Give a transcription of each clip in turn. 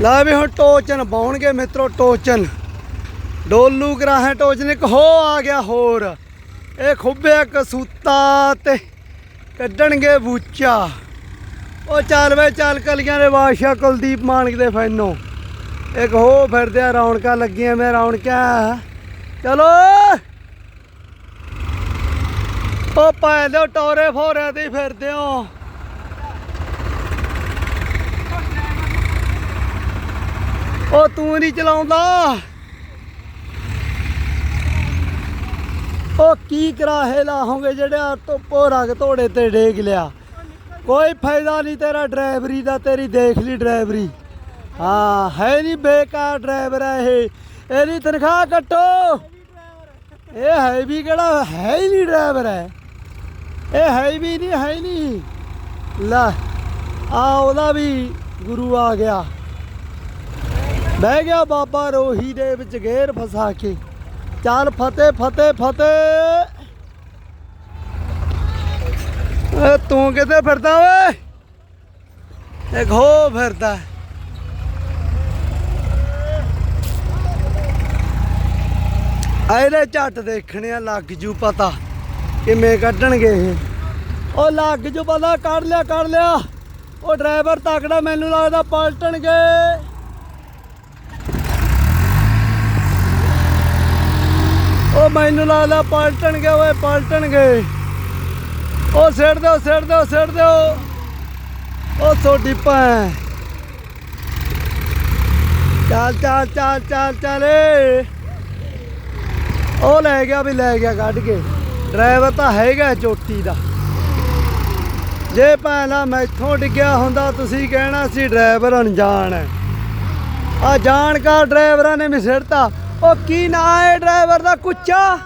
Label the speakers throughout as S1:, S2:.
S1: ਲਾ ਵੀ ਹੁਣ ਟੋਚਨ, ਬਾਉਣਗੇ ਮਿੱਤਰੋ ਟੋਚਨ। ਡੋਲੂ ਗਰਾਹਾਂ ਟੋਚਨ, ਇੱਕ ਹੋ ਆ ਗਿਆ ਹੋਰ। ਇਹ ਖੁੱਬਿਆ ਕਸੂਤਾ ਤੇ ਕੱਢਣਗੇ ਬੂਚਾ। ਉਹ ਚੱਲ ਵੇ ਚੱਲ, ਕਲੀਆਂ ਦੇ ਬਾਦਸ਼ਾਹ ਕੁਲਦੀਪ ਮਾਨਕ ਦੇ ਫੈਨੋ। ਇੱਕ ਹੋ ਫਿਰਦੇ ਆ, ਰੌਣਕਾਂ ਲੱਗੀਆਂ ਮੈਂ ਰੌਣਕਾਂ। ਚਲੋ। ਉਹ ਪੈ ਲਿਓ ਟੋਰੇ ਫੋਰਿਆਂ ਤੇ ਫਿਰਦੇ ਹੋ। ਉਹ ਤੂੰ ਨਹੀਂ ਚਲਾਉਂਦਾ। ਉਹ ਕੀ ਕਰਾਹੇ ਲਾਹੋਗੇ ਜਿਹੜੇ ਆ ਧੁੱਪੋ ਰਗ ਧੋੜੇ ਤੇ ਡੇਗ ਲਿਆ। ਕੋਈ ਫਾਇਦਾ ਨਹੀਂ ਤੇਰਾ ਡਰਾਈਵਰੀ ਦਾ, ਤੇਰੀ ਦੇਖ ਲਈ ਡਰਾਈਵਰੀ। ਹਾਂ, ਹੈ ਨਹੀਂ ਬੇਕਾਰ ਡਰਾਈਵਰ ਹੈ ਇਹ। ਇਹਦੀ ਤਨਖਾਹ ਕੱਟੋ। ਇਹ ਹੈ ਵੀ ਕਿਹੜਾ, ਹੈ ਹੀ ਨਹੀਂ ਡਰਾਈਵਰ ਹੈ। ਇਹ ਹੈ ਵੀ ਨਹੀਂ, ਹੈ ਹੀ ਨਹੀਂ। ਲੈ, ਆ ਉਹਦਾ ਵੀ ਗੁਰੂ ਆ ਗਿਆ। ਬਹਿ ਗਿਆ ਬਾਬਾ ਰੋਹੀ ਦੇ ਵਿੱਚ ਗੇਰ ਫਸਾ ਕੇ। ਚੱਲ ਫਤਿਹ ਫਤਿਹ ਫਤਿਹ। ਏ, ਤੂੰ ਕਿੱਥੇ ਫਿਰਦਾ ਓਏ? ਇੱਕ ਹੋ ਫਿਰਦਾ। ਆਇਲੇ ਝੱਟ ਦੇਖਣੇ ਆ, ਲੱਗ ਜੂ ਪਤਾ ਕਿਵੇਂ ਕੱਢਣਗੇ ਇਹ। ਉਹ ਲੱਗ ਜੂ ਪਤਾ, ਕੱਢ ਲਿਆ ਕੱਢ ਲਿਆ। ਉਹ ਡਰਾਈਵਰ ਤਕੜਾ, ਮੈਨੂੰ ਲੱਗਦਾ ਪਲਟਣਗੇ। ਉਹ ਮੈਨੂੰ ਲੱਗਦਾ ਪਲਟਣਗੇ, ਓਏ ਪਲਟਣਗੇ। ਉਹ ਸਿੱਟ ਦਿਓ ਸਿੱਟ ਦਿਓ ਸਿੱਟ ਦਿਓ। ਉਹ ਤੁਹਾਡੀ ਭੈਣ। ਚੱਲ ਚੱਲ ਚੱਲ ਚੱਲ ਚੱਲ ਉਹ ਲੈ ਗਿਆ ਵੀ ਲੈ ਗਿਆ ਕੱਢ ਕੇ। ਡਰਾਈਵਰ ਤਾਂ ਹੈਗਾ ਚੋਟੀ ਦਾ। ਜੇ ਭੈਣਾ ਮੈਥੋਂ ਡਿੱਗਿਆ ਹੁੰਦਾ, ਤੁਸੀਂ ਕਹਿਣਾ ਸੀ ਡਰਾਈਵਰ ਅਣਜਾਣ ਹੈ ਆ ਜਾਣਕਾਰ ਡਰਾਈਵਰਾਂ ਨੇ ਵੀ ਸਿੱਟਤਾ। ਉਹ ਕੀ ਨਾਂ ਹੈ ਡਰਾਈਵਰ ਦਾ? ਕੁੱਚਾ।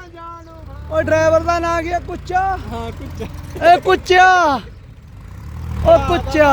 S1: ਉਹ ਡਰਾਈਵਰ ਦਾ ਨਾਂ ਕੀ ਹੈ? ਕੁੱਚਾ।
S2: ਹਾਂ ਕੁਝ
S1: ਇਹ ਕੁੱਚਿਆ ਉਹ ਕੁੱਚਿਆ